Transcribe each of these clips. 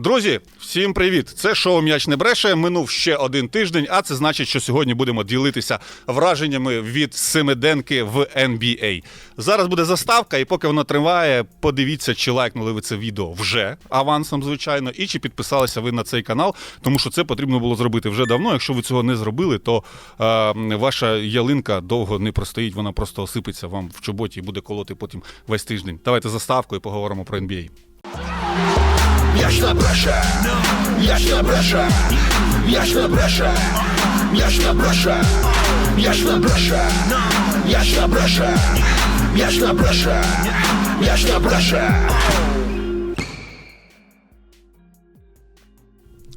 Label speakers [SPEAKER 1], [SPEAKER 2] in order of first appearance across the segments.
[SPEAKER 1] Друзі, всім привіт! Це шоу М'яч не бреше. Минув ще один тиждень, а це значить, що сьогодні будемо ділитися враженнями від семиденки в NBA. Зараз буде заставка, і поки вона триває, подивіться, чи лайкнули ви це відео вже авансом, звичайно, і чи підписалися ви на цей канал, тому що це потрібно було зробити вже давно. Якщо ви цього не зробили, то е, ваша ялинка довго не простоїть, вона просто осипеться вам в чоботі і буде колоти потім весь тиждень. Давайте заставку і поговоримо про NBA.
[SPEAKER 2] М'яч не бреше, м'яч не бреше, м'яч не бреше, м'яч не бреше, м'яч не бреше, м'яч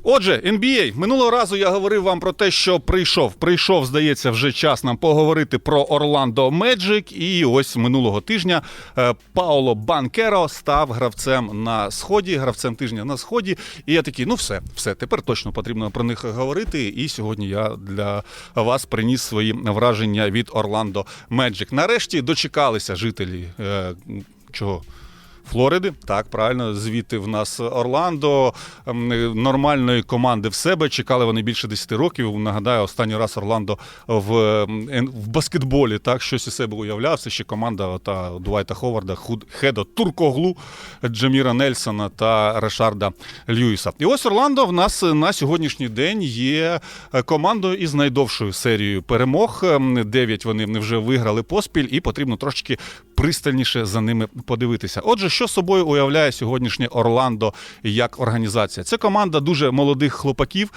[SPEAKER 1] Отже, NBA. минулого разу я говорив вам про те, що прийшов. Прийшов, здається, вже час нам поговорити про Орландо Меджик. І ось минулого тижня е, Пауло Банкеро став гравцем на сході, гравцем тижня на сході. І я такий, ну все, все, тепер точно потрібно про них говорити. І сьогодні я для вас приніс свої враження від Орландо Меджик. Нарешті дочекалися жителі е, чого. Флориди, так правильно, звідти в нас Орландо ем, нормальної команди в себе. Чекали вони більше 10 років. Нагадаю, останній раз Орландо в, ем, в баскетболі так щось із себе уявляв. Це ще команда та Дуайта Ховарда, Худ Туркоглу, Джаміра Нельсона та Решарда Льюіса. І ось Орландо в нас на сьогоднішній день є е, командою із найдовшою серією перемог. Ем, Дев'ять вони вже виграли поспіль, і потрібно трошечки пристальніше за ними подивитися. Отже, що собою уявляє сьогоднішнє Орландо як організація? Це команда дуже молодих хлопаків.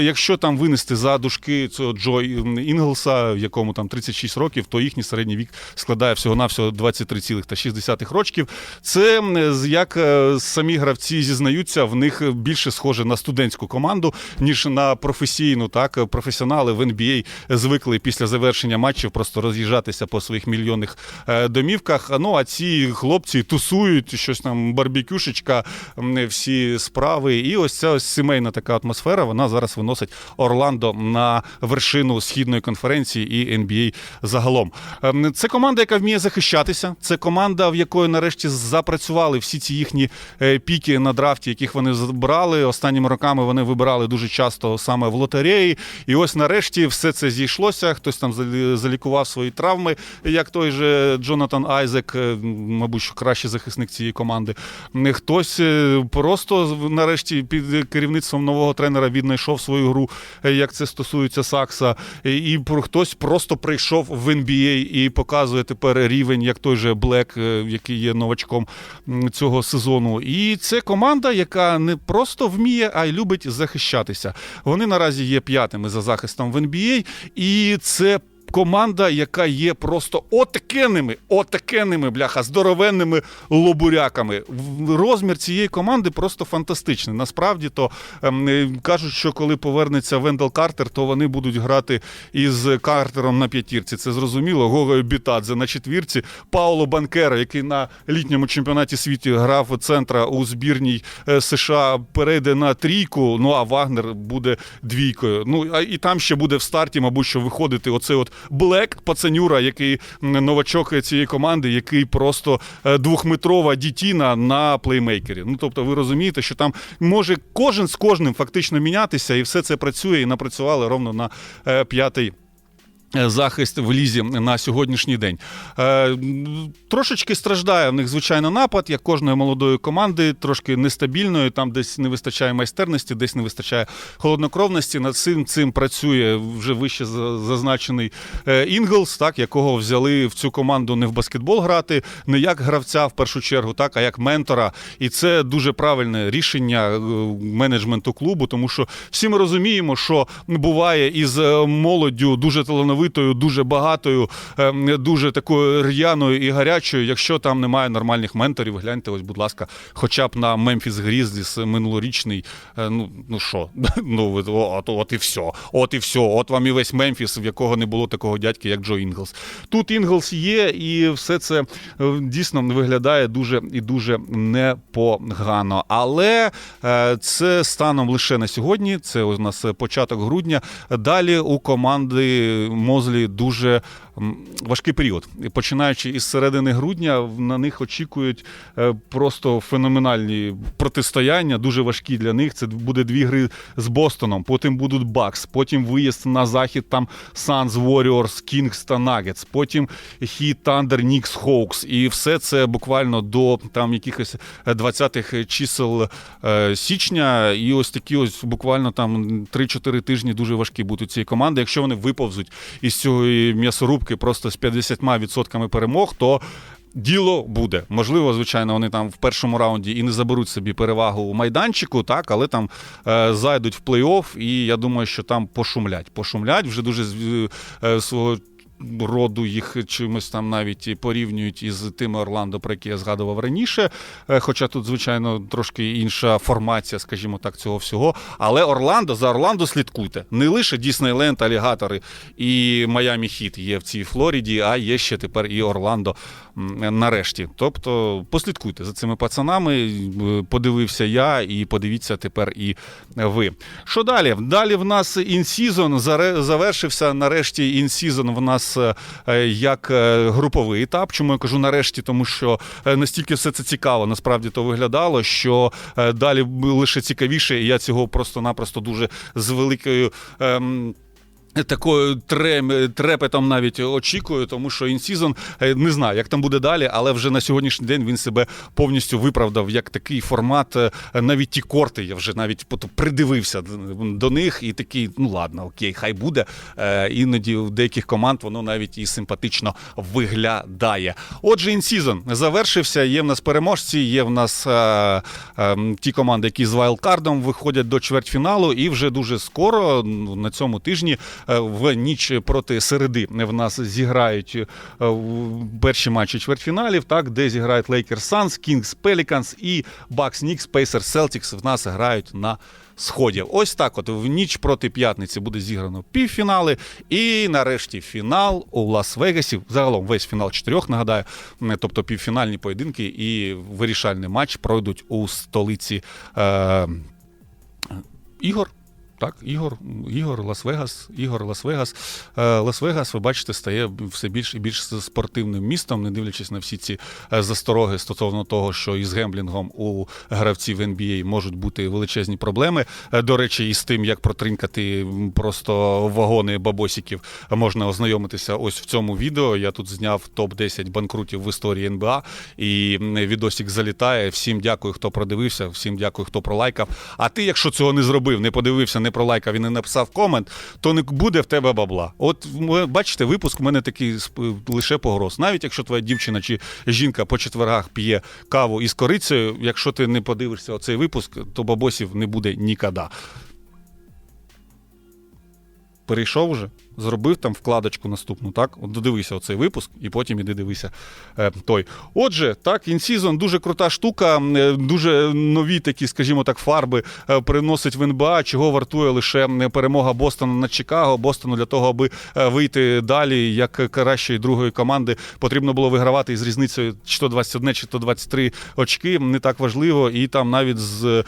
[SPEAKER 1] Якщо там винести за дужки цього Джо Інглса, якому там 36 років, то їхній середній вік складає всього навсього 23,6 років. Це як е, самі гравці зізнаються, в них більше схоже на студентську команду, ніж на професійну. Так професіонали в NBA звикли після завершення матчів просто роз'їжджатися по своїх мільйонних е, домівках. Ну а ці хлопці тусують щось там, барбекюшечка, м, всі справи. І ось ця ось сімейна така атмосфера. Вона зараз виносить Орландо на вершину східної конференції і NBA загалом. Ем, Це команда, яка вміє захищатися. Це команда, в якої нарешті запрацювали всі ці їхні е, піки на драфті, яких вони збирали. Останніми роками вони вибирали дуже часто саме в лотереї. І ось нарешті все це зійшлося. Хтось там залі- залікував свої травми, як той же Джонатан Айзек, е, мабуть, що кращий захисник цієї команди. Хтось е, просто нарешті під керівництвом нового тренера віднайшов свою гру, е, як це стосується Сакса. І і хтось просто прийшов в NBA і показує тепер рівень, як той же Блек, е, який є новачком цього сезону. І це команда, яка не просто вміє, а й любить захищатися. Вони наразі є п'ятими за захистом в NBA, і це. Команда, яка є просто отакенними, отакенними, бляха, здоровенними лобуряками. Розмір цієї команди просто фантастичний. Насправді то ем, е, кажуть, що коли повернеться Вендел Картер, то вони будуть грати із Картером на п'ятірці. Це зрозуміло. Гого Бітадзе на четвірці. Пауло Банкера, який на літньому чемпіонаті світу грав центра у збірній е, США, перейде на трійку. Ну а Вагнер буде двійкою. Ну а і там ще буде в старті, мабуть, що виходити оцей от Блек Пацанюра, який новачок цієї команди, який просто е, двохметрова дітіна на плеймейкері. Ну тобто, ви розумієте, що там може кожен з кожним фактично мінятися, і все це працює, і напрацювали ровно на е, п'ятий. Е, Захист в лізі на сьогоднішній день. Е, трошечки страждає в них, звичайно, напад, як кожної молодої команди, трошки нестабільної, там десь не вистачає майстерності, десь не вистачає холоднокровності. Над цим цим працює вже вище за- зазначений е, Інглс, так, якого взяли в цю команду не в баскетбол грати, не як гравця в першу чергу, так, а як ментора. І це дуже правильне рішення е, менеджменту клубу, тому що всі ми розуміємо, що буває із е, молоддю дуже талановитою, дуже багатою, е, дуже такою р'яною і гарячою. Якщо там немає нормальних менторів, гляньте, ось, будь ласка, хоча б на Мемфіс Грізліс минулорічний. е, Ну ну що, ну от, от і все, от і все. От вам і весь Мемфіс, в якого не було такого дядька, як Джо Інглс. Тут Інглс є, і все це е, дійсно виглядає дуже і дуже непогано. Але е, це станом лише на сьогодні. Це у нас початок грудня. Далі у команди Мозлі дуже важкий період. Починаючи із середини грудня, на них очікують е, просто феноменальні протистояння, дуже важкі для них. Це буде дві гри з Бостоном, потім будуть Бакс, потім виїзд на захід там Suns, Warriors, Kings та Nuggets, потім Heat, Thunder, Knicks, Hawks. І все це буквально до там якихось 20-х чисел е, січня. І ось такі ось буквально там 3-4 тижні дуже важкі будуть цієї команди. Якщо вони виповзуть із цієї м'ясорубки просто з 50% перемог, то Діло буде. Можливо, звичайно, вони там в першому раунді і не заберуть собі перевагу у майданчику, так, але там е, зайдуть в плей-офф, і я думаю, що там пошумлять. Пошумлять вже дуже е, свого роду їх чимось там навіть порівнюють із тими Орландо, про які я згадував раніше. Е, Хоча тут, звичайно, трошки інша формація, скажімо так, цього всього. Але Орландо за Орландо слідкуйте. Не лише Діснейленд, алігатори і Майамі Хіт є в цій Флориді, а є ще тепер і Орландо нарешті. Тобто послідкуйте за цими пацанами. Е, Подивився я, і подивіться тепер і ви. Що далі? Далі в нас інсізон завершився. Нарешті інсізон в нас е, як е, груповий етап. Чому я кажу нарешті? Тому що е, настільки все це цікаво, насправді то виглядало, що е, далі лише цікавіше, і я цього просто-напросто дуже з великою. ем, Такою трем, трепетом навіть очікую, тому що інсізон не знаю, як там буде далі, але вже на сьогоднішній день він себе повністю виправдав як такий формат. е, Навіть ті корти, я вже навіть придивився до них і такий, ну ладно, окей, хай буде. Е, Іноді в деяких команд воно навіть і симпатично виглядає. Отже, інсізон завершився. Є в нас переможці, є в нас е, е, ті команди, які з вайлдкардом виходять до чвертьфіналу, і вже дуже скоро на цьому тижні е, в ніч проти середи в нас зіграють е, перші матчі чвертьфіналів, так, де зіграють Lakers Suns, Kings Pelicans і Bucks Knicks, Pacers Celtics в нас грають на сході. Ось так, от в ніч проти п'ятниці буде зіграно півфінали, і нарешті фінал у Лас-Вегасі. Загалом весь фінал чотирьох, нагадаю, тобто півфінальні поєдинки і вирішальний матч пройдуть у столиці. Е- Ігор. Так, Ігор, Ігор, Лас-Вегас, Ігор, Лас-Вегас. Е, Лас-Вегас, ви бачите, стає все більш і більш спортивним містом, не дивлячись на всі ці е, застороги стосовно того, що із гемблінгом у гравців NBA можуть бути величезні проблеми. Е, До речі, із тим, як протринкати просто вагони бабосиків, можна ознайомитися ось в цьому відео. Я тут зняв топ-10 банкрутів в історії НБА, і м, відосик залітає. Всім дякую, хто продивився, всім дякую, хто пролайкав. А ти, якщо цього не зробив, не подивився, не пролайкав і не написав комент, то не буде в тебе бабла. От бачите, випуск в мене такий лише погроз. Навіть якщо твоя дівчина чи жінка по четвергах п'є каву із корицею, якщо ти не подивишся оцей випуск, то бабосів не буде ніколи. Перейшов вже, зробив там вкладочку наступну, так? От додивися оцей випуск, і потім іди дивися е, той. Отже, так, інсізон дуже крута штука, е, дуже нові такі, скажімо так, фарби е, приносить в НБА, чого вартує лише перемога Бостона над Чикаго. Бостону для того, аби вийти далі, як кращої другої команди, потрібно було вигравати із різницею чи то 21, чи то 23 очки. Не так важливо. І там навіть з,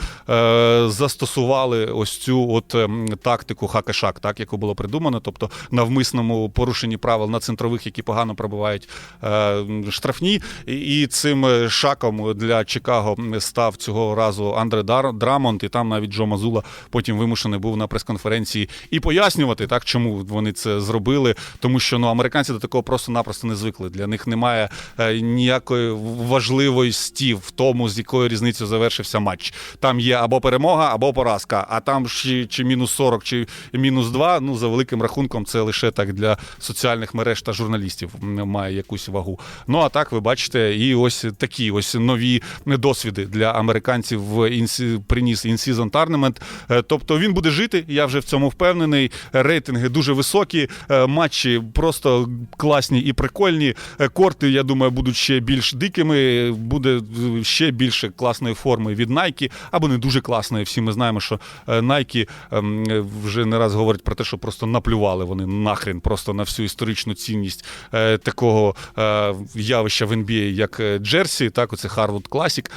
[SPEAKER 1] застосували ось цю от ем, тактику хакешак, так, яку було придумано, тобто навмисному порушенні правил на центрових, які погано пробивають е, штрафні. І, цим шаком для Чикаго став цього разу Андре Драмонт, і там навіть Джо Мазула потім вимушений був на прес-конференції і пояснювати, так, чому вони це зробили. Тому що ну, американці до такого просто-напросто не звикли. Для них немає е, ніякої важливості в тому, з якою різницею завершився матч. Там є або перемога, або поразка, а там чи, чи мінус 40, чи мінус 2, ну за великим рахунком, це лише так для соціальних мереж та журналістів має якусь вагу. Ну а так ви бачите, і ось такі ось нові досвіди для американців в інсі, приніс in-season tournament. Е, Тобто він буде жити, я вже в цьому впевнений. Рейтинги дуже високі, е, матчі просто класні і прикольні. Е, Корти, я думаю, будуть ще більш дикими. Буде ще більше класної форми від Nike, або не дуже класної. Всі ми знаємо, що Nike ем, вже не раз говорять про те, що просто наплювали вони нахрен просто на всю історичну цінність е, такого е, явища в NBA, як е, Джерсі, так, оце Harvard Classic,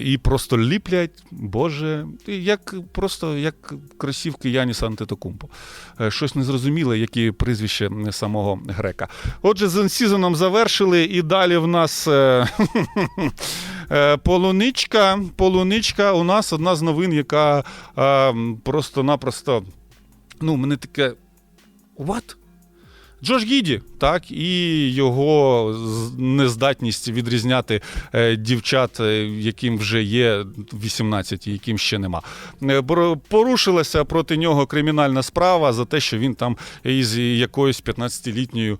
[SPEAKER 1] і просто ліплять, боже, як просто як кросівки Яніса Антетокумпо. Е, Щось незрозуміле, які прізвище самого грека. Отже, з сезоном завершили, і далі в нас. е, Е, Полуничка, полуничка у нас одна з новин, яка е, просто-напросто. Ну, мене таке. What? Джош Гіді, так, і його нездатність відрізняти е, дівчат, е, яким вже є 18 і яким ще нема. Е, Порушилася проти нього кримінальна справа за те, що він там із якоюсь 15-літньою.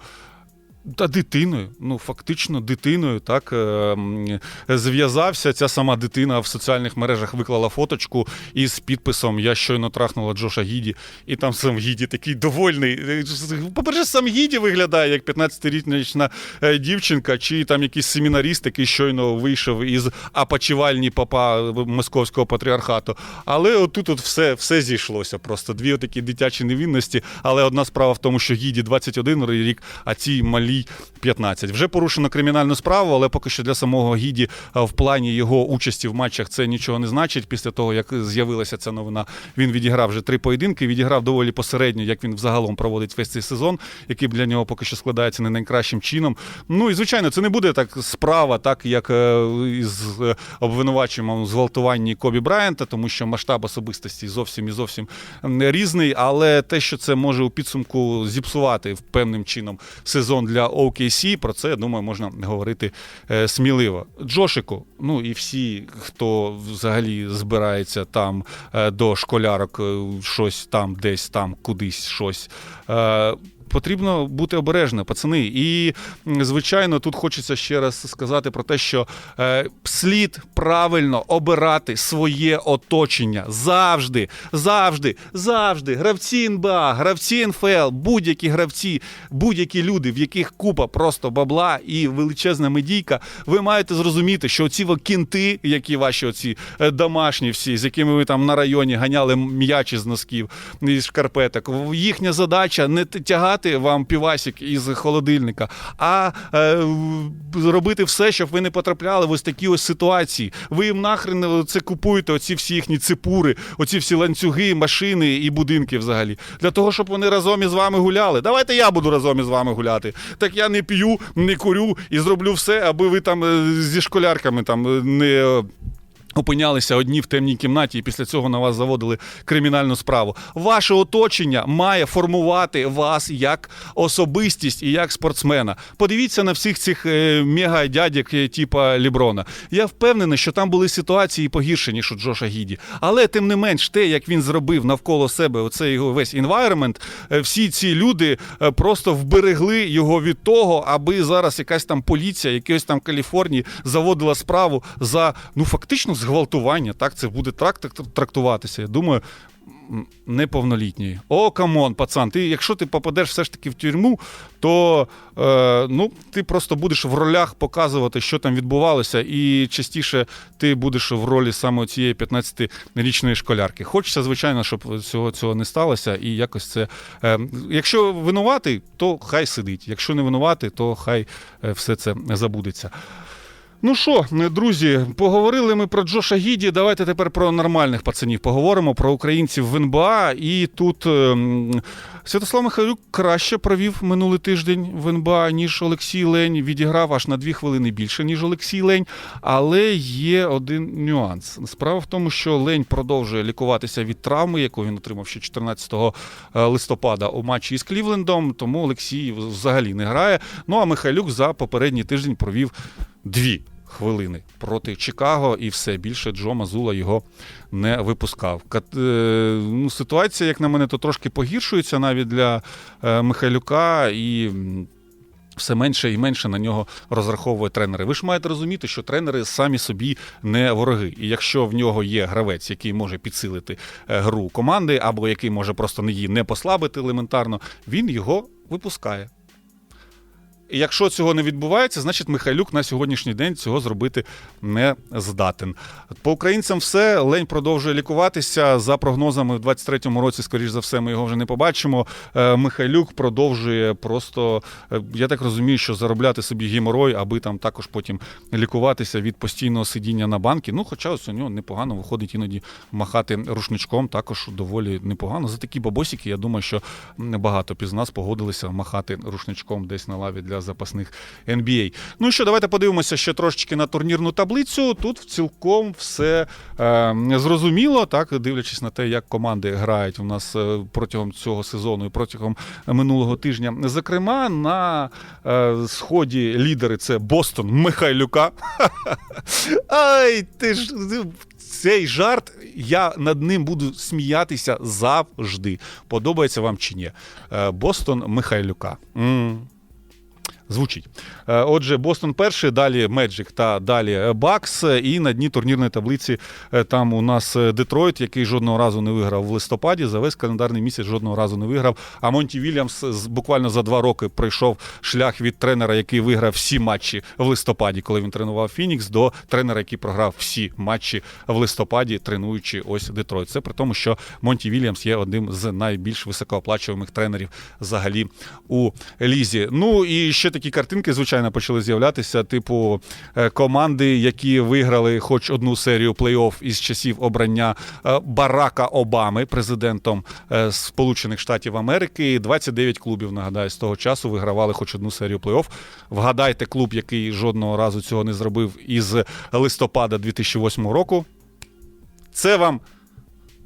[SPEAKER 1] Та дитиною, ну фактично дитиною, так е, зв'язався. Ця сама дитина в соціальних мережах виклала фоточку із підписом Я щойно трахнула Джоша Гіді, і там сам Гіді такий довольний. Е, По-перше, сам Гіді виглядає як 15-річна е, дівчинка, чи там якийсь семінаріст, який щойно вийшов із апочивальні папа московського патріархату. Але отут от все, все зійшлося. Просто дві такі дитячі невинності. Але одна справа в тому, що Гіді 21 рік, а цій малій 15. Вже порушено кримінальну справу, але поки що для самого Гіді в плані його участі в матчах це нічого не значить. Після того, як з'явилася ця новина, він відіграв вже три поєдинки, відіграв доволі посередньо, як він взагалом проводить весь цей сезон, який для нього поки що складається не найкращим чином. Ну і звичайно, це не буде так справа, так як е, із е, обвинуваченням зґвалтуванні Кобі Брайанта, тому що масштаб особистості зовсім і зовсім м, різний. Але те, що це може у підсумку зіпсувати певним чином сезон для OKC, про це я думаю, можна говорити е, сміливо. Джошику, ну і всі, хто взагалі збирається там е, до школярок, е, щось там, десь там, кудись щось. Потрібно бути обережним, пацани. І, звичайно, тут хочеться ще раз сказати про те, що е, слід правильно обирати своє оточення завжди, завжди, завжди. Гравці НБА, гравці НФЛ, будь-які гравці, будь-які люди, в яких купа просто бабла і величезна медійка. Ви маєте зрозуміти, що ці во кінти, які ваші оці е, домашні всі, з якими ви там на районі ганяли м'ячі з носків із шкарпеток, їхня задача не т- тягати вам півасик із холодильника, а е, робити все, щоб ви не потрапляли в ось такі ось ситуації. Ви їм нахрен е, це купуєте, оці всі їхні ципури, оці всі ланцюги, машини і будинки взагалі. Для того, щоб вони разом із вами гуляли. Давайте я буду разом із вами гуляти. Так я не п'ю, не курю і зроблю все, аби ви там е, зі школярками там е, не. Опинялися одні в темній кімнаті, і після цього на вас заводили кримінальну справу. Ваше оточення має формувати вас як особистість і як спортсмена. Подивіться на всіх цих е, мега-дядек, е, типа Ліброна. Я впевнений, що там були ситуації погірші, ніж у Джоша Гіді. Але тим не менш, те, як він зробив навколо себе оцей його весь е, всі ці люди е, просто вберегли його від того, аби зараз якась там поліція, якоїсь там Каліфорнії заводила справу за ну фактично зґвалтування. Так це буде трак- трак- трактуватися. Я думаю. Неповнолітньої. О, камон, пацан. Ти, якщо ти попадеш все ж таки в тюрму, то е, ну, ти просто будеш в ролях показувати, що там відбувалося, і частіше ти будеш в ролі саме цієї 15-річної школярки. Хочеться, звичайно, щоб цього, цього не сталося, і якось це. Е, якщо винуватий, то хай сидить. Якщо не винуватий, то хай е, все це забудеться. Ну що, друзі, поговорили ми про Джоша Гіді. Давайте тепер про нормальних пацанів поговоримо про українців в НБА. І тут ем, Святослав Михайлюк краще провів минулий тиждень в НБА, ніж Олексій Лень. Відіграв аж на дві хвилини більше, ніж Олексій Лень. Але є один нюанс. Справа в тому, що Лень продовжує лікуватися від травми, яку він отримав ще 14 листопада у матчі із Клівлендом. Тому Олексій взагалі не грає. Ну а Михайлюк за попередній тиждень провів дві хвилини проти Чикаго, і все більше Джо Мазула його не випускав. Е, ну, ситуація, як на мене, то трошки погіршується навіть для е, Михайлюка і. Все менше і менше на нього розраховує тренери. Ви ж маєте розуміти, що тренери самі собі не вороги. І якщо в нього є гравець, який може підсилити е, гру команди, або який може просто її не послабити елементарно, він його випускає. І Якщо цього не відбувається, значить Михайлюк на сьогоднішній день цього зробити не здатен. По українцям все. Лень продовжує лікуватися. За прогнозами, в 23-му році, скоріш за все, ми його вже не побачимо. Е, Михайлюк продовжує просто, е, я так розумію, що заробляти собі геморой, аби там також потім лікуватися від постійного сидіння на банки. Ну, хоча ось у нього непогано виходить іноді махати рушничком, також доволі непогано. За такі бабосики, я думаю, що багато піз нас погодилися махати рушничком десь на лаві для запасних NBA. Ну що, давайте подивимося ще трошечки на турнірну таблицю. Тут цілком все е, зрозуміло, так дивлячись на те, як команди грають у нас е, протягом цього сезону і протягом минулого тижня. Зокрема, на е, сході лідери це Бостон Михайлюка. Ай, ти ж цей жарт, я над ним буду сміятися завжди. Подобається вам чи ні? Е, Бостон Михайлюка. м Звучить. Е, Отже, Бостон перший, далі Меджик та далі Бакс. І на дні турнірної таблиці е, там у нас е, Детройт, який жодного разу не виграв в листопаді. За весь календарний місяць жодного разу не виграв. А Монті Вільямс буквально за два роки пройшов шлях від тренера, який виграв всі матчі в листопаді, коли він тренував Фінікс, до тренера, який програв всі матчі в листопаді, тренуючи ось Детройт. Це при тому, що Монті Вільямс є одним з найбільш високооплачуваних тренерів взагалі у лізі. Ну і ще такі картинки, звичайно, почали з'являтися. Типу е, команди, які виграли хоч одну серію плей-офф із часів обрання е, Барака Обами президентом е, Сполучених Штатів Америки. 29 клубів, нагадаю, з того часу вигравали хоч одну серію плей-офф. Вгадайте клуб, який жодного разу цього не зробив із листопада 2008 року. Це вам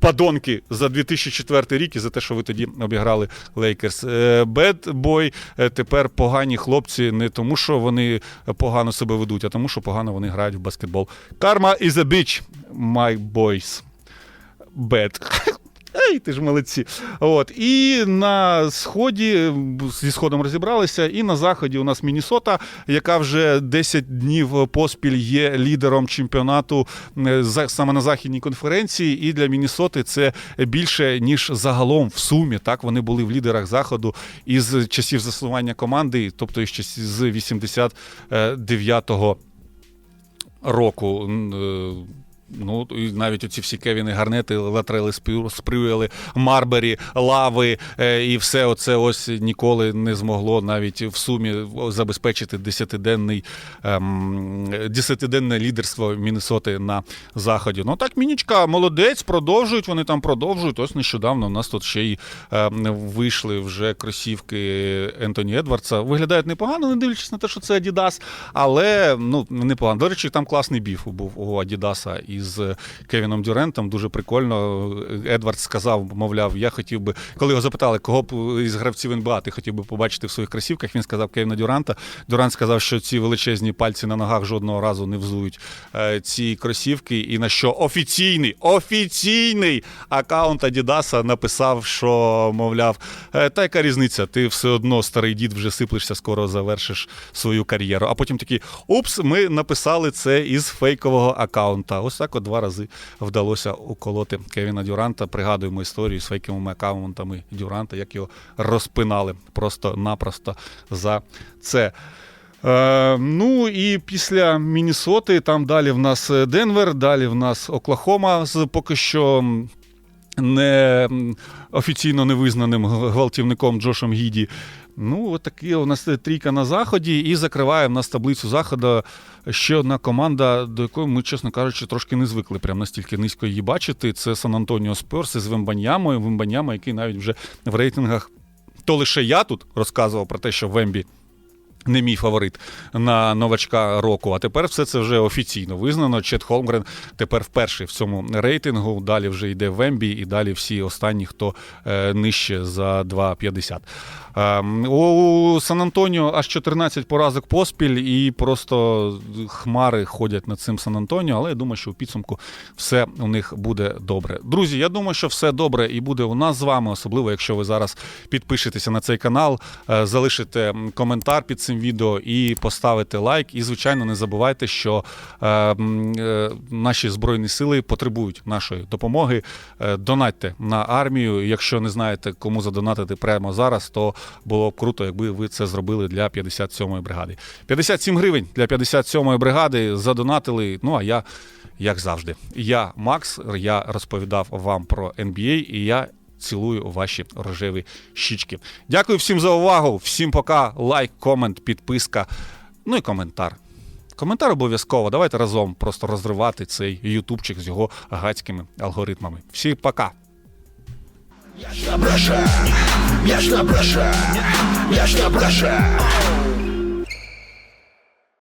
[SPEAKER 1] падонки за 2004 рік і за те, що ви тоді обіграли Лейкерс. Бедбой тепер погані хлопці не тому, що вони погано себе ведуть, а тому, що погано вони грають в баскетбол. Karma is a bitch, my boys. Bad. Ей, ти ж молодці. От. І на сході зі сходом розібралися, і на заході у нас Мінісота, яка вже 10 днів поспіль є лідером чемпіонату е, саме на західній конференції. І для Мінісоти це більше ніж загалом в сумі. Так вони були в лідерах заходу із часів заснування команди, тобто із часів з 89-го року. Ну, і навіть оці всі Кевіни Гарнети, Латрели Спрю- Спрюели, Марбері, Лави, е, і все оце ось ніколи не змогло навіть в сумі забезпечити десятиденний, ем, десятиденне лідерство Міннесоти на заході. Ну так, Мінічка молодець, продовжують, вони там продовжують. Ось нещодавно у нас тут ще й ем, вийшли вже кросівки Ентоні Едвардса. Виглядають непогано, не дивлячись на те, що це Adidas, але ну, непогано. До речі, там класний біф був у Адідаса із Кевіном Дюрентом. Дуже прикольно. Едвардс сказав, мовляв, я хотів би, коли його запитали, кого б із гравців НБА ти хотів би побачити в своїх кросівках, він сказав Кевіна Дюранта. Дюрант сказав, що ці величезні пальці на ногах жодного разу не взують е, ці кросівки, і на що офіційний, офіційний аккаунт Адідаса написав, що, мовляв, «Е, та яка різниця, ти все одно старий дід вже сиплешся, скоро завершиш свою кар'єру. А потім такий, упс, ми написали це із фейкового аккаунта. Ось так от два рази вдалося уколоти Кевіна Дюранта. Пригадуємо історію з фейковими аккаунтами Дюранта, як його розпинали просто-напросто за це. Е, ну і після Мінісоти там далі в нас Денвер, далі в нас Оклахома з поки що не офіційно невизнаним г- гвалтівником Джошем Гіді. Ну, от такі у нас трійка на заході, і закриває в нас таблицю заходу ще одна команда, до якої ми, чесно кажучи, трошки не звикли прям настільки низько її бачити. Це Сан Антоніо Спорс із Вембаньямою. Вембаньяма, який навіть вже в рейтингах. То лише я тут розказував про те, що Вембі не мій фаворит на новачка року. А тепер все це вже офіційно визнано. Чет Холмгрен тепер вперше в цьому рейтингу. Далі вже йде Вембі, і далі всі останні, хто е, нижче за 2,50. Ем, у Сан Антоніо аж 14 поразок поспіль, і просто хмари ходять над цим Сан Антоніо. Але я думаю, що у підсумку все у них буде добре. Друзі, я думаю, що все добре і буде у нас з вами, особливо якщо ви зараз підпишетеся на цей канал, е, залишите коментар під цим відео і поставити лайк. І, звичайно, не забувайте, що е, е, наші збройні сили потребують нашої допомоги. Е, донатьте на армію. Якщо не знаєте, кому задонатити прямо зараз, то було б круто, якби ви це зробили для 57-ї бригади. 57 гривень для 57-ї бригади задонатили. Ну а я, як завжди, я Макс. Я розповідав вам про NBA, і я. Цілую ваші рожеві щічки. Дякую всім за увагу. Всім пока. Лайк, комент, підписка. Ну і коментар. Коментар обов'язково. Давайте разом просто розривати цей ютубчик з його гацькими алгоритмами. Всі пока.
[SPEAKER 2] Я ж не бреше, я ж не бреше, я ж не бреше.